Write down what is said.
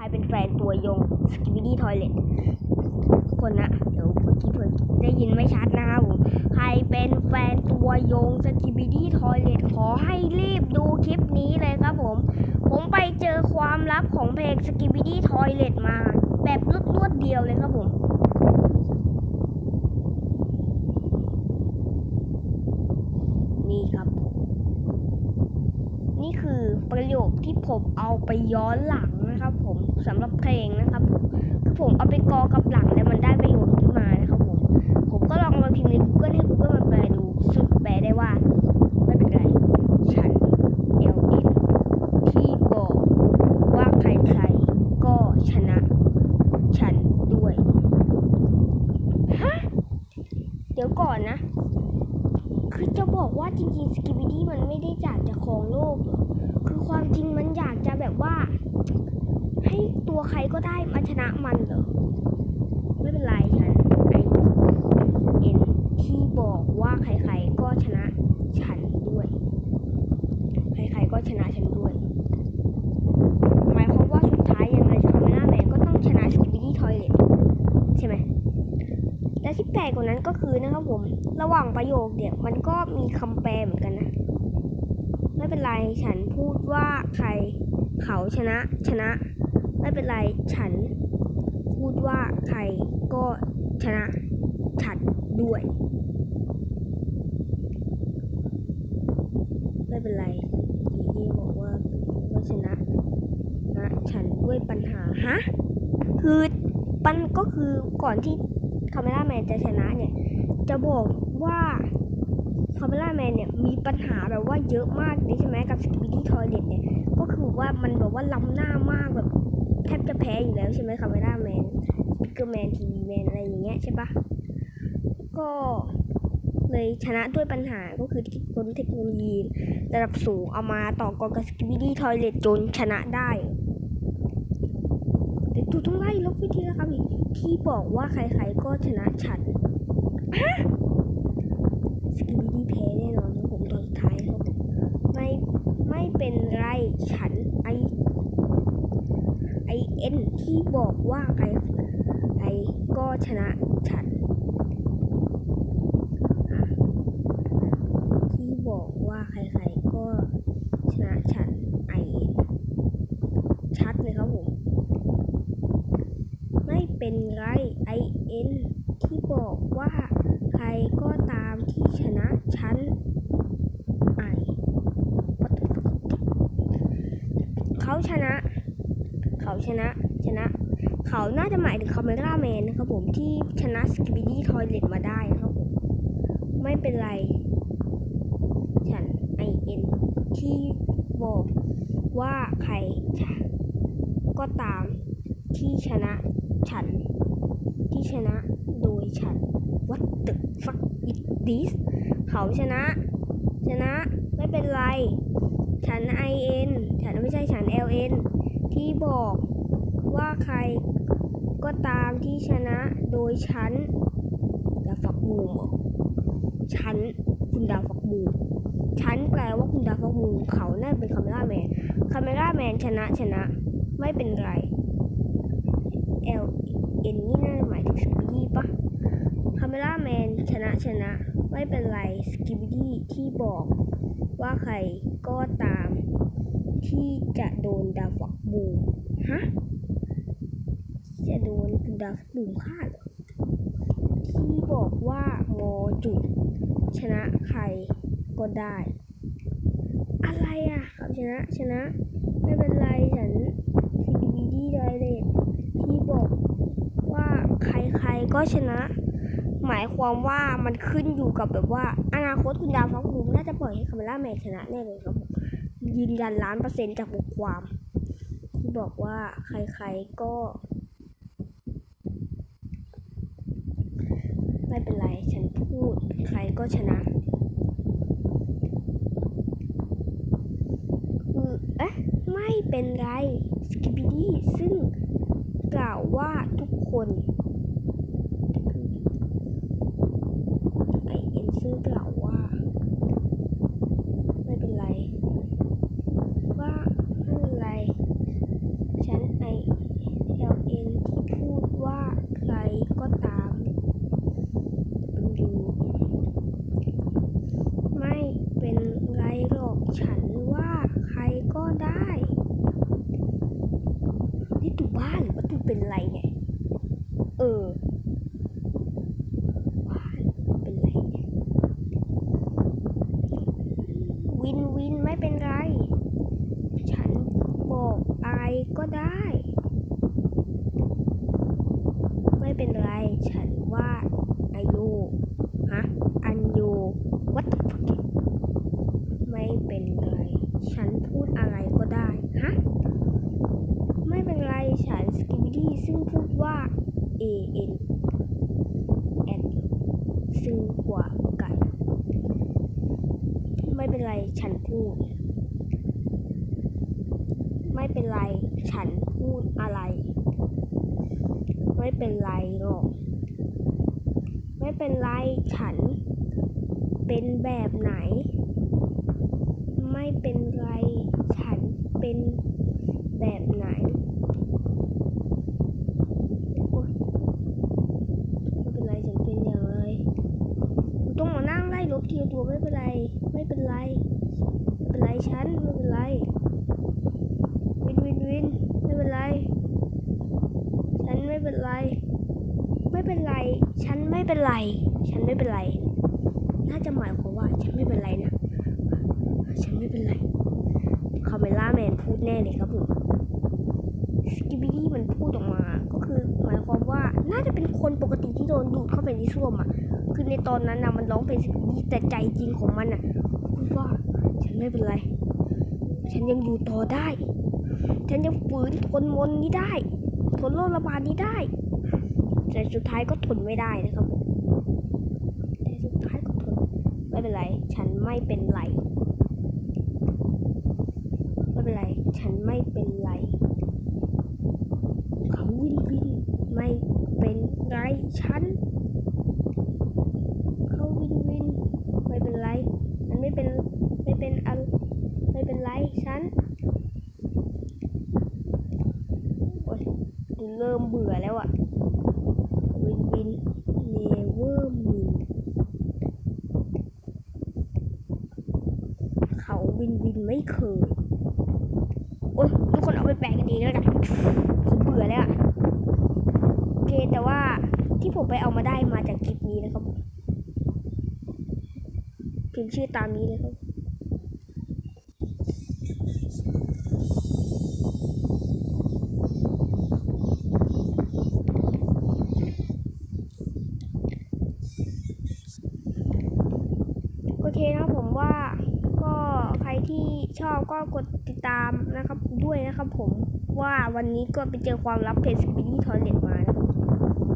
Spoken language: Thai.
ใครเป็นแฟนตัวยงสกิบิดี้ทอยเลตคนนะเดี๋ยวเมื่อกี้เพื่อนได้ยินไม่ชัดนะครับผมใครเป็นแฟนตัวยงสกิบิดี้ทอยเลตขอให้รีบดูคลิปนี้เลยครับผม ผมไปเจอความลับของเพลงสกิบิดี้ทอยเลตมา แบบรวดเดียวเลยครับผมนี่ครับผมนี่คือประโยคที่ผมเอาไปย้อนหลังนะครับผม สำหรับเพลงนะครับผมคือผมเอาไปกอกับหลังแล้วมันได้ประโยชน์ขึ้นมานะครับผม ผมก็ลองมาพิมพ์ใน Google ให้ Google มันแปลดูสุดแปลได้ว่าไม่เป็นไร ฉัน L N ที่บอกว่าใครๆก็ชนะ ฉันด้วย ฮะ เดี๋ยวก่อนนะ คือจะบอกว่าจริงๆสกิบิดี้มันไม่ได้อยากจะครองโลกหรอกคือความจริงมันอยากจะแบบว่า ให้ตัวใครก็ได้มาชนะมันเหรอ ไม่เป็นไรฉันไอเอ็นที่บอกว่าใครๆก็ชนะฉันด้วย ใครๆก็ชนะฉันด้วย หมายความว่าสุดท้ายยังไงคาเมล่าแมนก็ต้องชนะสกิบิดี้ทอยเลตใช่ไหมและที่แปลกกว่านั้นก็คือนะครับผม ระหว่างประโยคเนี่ยมันก็มีคำแปลเหมือนกันนะ ไม่เป็นไรฉันพูดว่าใครเขาชนะชนะ ไม่เป็นไรฉันพูดว่าใครก็ชนะฉันด้วย ไม่เป็นไรทีนี้บอกว่าก็ชนะนะฉันด้วยปัญหาฮะคือปันก็คือก่อนที่คาเมล่าแมนจะชนะเนี่ย จะบอกว่าคาเมล่าแมนเนี่ยมีปัญหาแบบว่าเยอะมากนี่ใช่ไหมกับสกิบิดี้ทอยเลตเนี่ย ก็คือว่ามันแบบว่าล้ำหน้ามากแบบ แทบจะแพ้อยู่แล้วใช่ไหมคาเมล่าแมนสปิเกอร์แมนทีวีแมนอะไรอย่างเงี้ยใช่ปะก็เลยชนะด้วยปัญหาก็คือคิดค้นเทคโนโลยีระดับสูงเอามาต่อกรกับสกิบิดี้ทอยเลตจนชนะได้แต่ตูต้องไล่ลบวิธีแล้วครับอีกที่บอกว่าใครๆก็ชนะฉันสกิบิดี้แพ้แน่นอนครับผมตอนสุดท้ายครับผมไม่ไม่เป็นไรฉันไอไอเอ็ นที่บอกว่าใครใครก็ชนะฉันที่บอกว่าใครๆก็ชนะฉันไอเอ็นชัดเลยครับผมไม่เป็นไรไอเอ็นที่บอกว่าใครก็ตามที่ชนะฉันไอเขาชนะ เขาชนะ เขาน่าจะหมายถึงคาเมล่าแมนนะครับผมที่ชนะสกิบิดี้ทอยเลตมาได้นะครับผมไม่เป็นไร ฉันไอเอ็นที่บอกว่าใครก็ตามที่ชนะฉัน ที่ชนะโดยฉัน What the fuck is this เขาชนะ ชนะไม่เป็นไร ฉัน I N ฉันไม่ใช่ฉัน L N ที่บอกว่าใคร ก็ตามที่ชนะโดยฉันดาวฟักบูมฉันคุณดาวฟักบูมฉันแปลว่าคุณดาวฟักบูมเขาน่าเป็นคาเมล่าแมนคาเมล่าแมนชนะชนะไม่เป็นไร L N นี่น่าจะหมายถึงสกิบดี้ปะคาเมล่าแมนชนะชนะ ไม่เป็นไรสกิบดี้ที่บอกว่าใครก็ตามที่จะโดนดาวฟักบูมฮะ จะโดนคุณดาวฟักบูมฆ่าเหรอที่บอกว่ามอจุด ชนะใครก็ได้ อะไรอะครับชนะชนะ ไม่เป็นไรฉันสกิบดี้ไดเรกที่บอกว่าใครๆก็ชนะ หมายความว่ามันขึ้นอยู่กับแบบว่า อนาคตคุณดาวฟักบูมน่าจะปล่อยให้คาเมล่าแมนชนะแน่เลยครับยืนยันล้านเปอร์เซ็นต์จากบทความ ที่บอกว่าใครๆก็ ไม่เป็นไร ฉันพูดใครก็ชนะคือเอ๊ะไม่เป็นไรสกิบิดี้ซึ่งกล่าวว่าทุกคนไอเอ็นซึ่งกล่าวว่า ไม่เป็นไร ว่าไม่เป็นไร ฉันไอ ตูบ้าหรือว่าตูเป็นไรเนี่ย เออบ้าเป็นไรเนี่ย วินวินไม่เป็นไร ฉันบอกอะไรก็ได้ ไม่เป็นไร ฉันว่าอายุฮะ อันยูวัตไม่เป็นไร ฉันพูดอะไรก็ได้ ฮะ ไม่เป็นไร ฉันสกิบดี้ ซึ่งพูดว่า A N N ซึ่งกว่าไก่ไม่เป็นไรฉันพูด ไม่เป็นไรฉันพูดอะไร ไม่เป็นไรหรอก ไม่เป็นไรฉัน เป็นแบบไหน ไม่เป็นไรฉันเป็นแบบไหนโอ๊ยไม่เป็นไร ฉันเป็นอย่างไรกูต้องมานั่งไล่ล บทีละตัวไม่เป็นไร ไม่เป็นไรไม่เป็นไรฉันไม่เป็นไรวินวินวินไม่เป็นไร ฉันไม่เป็นไร ไม่เป็นไร ฉันไม่เป็นไร ฉันไม่เป็นไรน่าจะหมายความว่าฉันไม่เป็นไรนะ ฉันไม่เป็นไรคาเมล่าแมนพูดแน่เลยครับผมสกิบิดี้มันพูดออกมา ก็คือหมายความว่า น่าจะเป็นคนปกติที่โดนดูดเข้าไปในส้วมอะ คือในตอนนั้นนะมันร้องเพลงสกิบิดี้แต่ใจจริงของมันอะพูดว่าฉันไม่เป็นไร ฉันยังอยู่ต่อได้ ฉันยังฝืนทนมนนี้ได้ทนโรคระบาดนี้ได้ แต่สุดท้ายก็ทนไม่ได้นะครับแต่สุดท้ายก็ทนไม่เป็นไร ฉันไม่เป็นไร ไม่เป็นไร ฉันไม่เป็นไร เขาวินวิน ไม่เป็น ไรฉัน เขาวินวิน ไม่เป็นไร มันไม่เป็น ไม่เป็นอะไรไม่เป็นไร ฉัน โอ๊ยเริ่มเบื่อแล้วอะวินวินเนเวอร์มินเขาวินวินไม่เคย โอ๊ยทุกคนเอาไปแปะกันเองแล้วกันผมเบื่อแล้วอะ แต่ว่าที่ผมไปเอามาได้มาจากคลิปนี้นะครับผมพิมพ์ชื่อตามนี้เลยครับโอเคนะผมว่าก็ใครที่ชอบก็กดติดตามนะครับด้วยนะครับผมว่าวันนี้ก็ไปเจอความลับเพจสปิดี้ทอยเลตมาน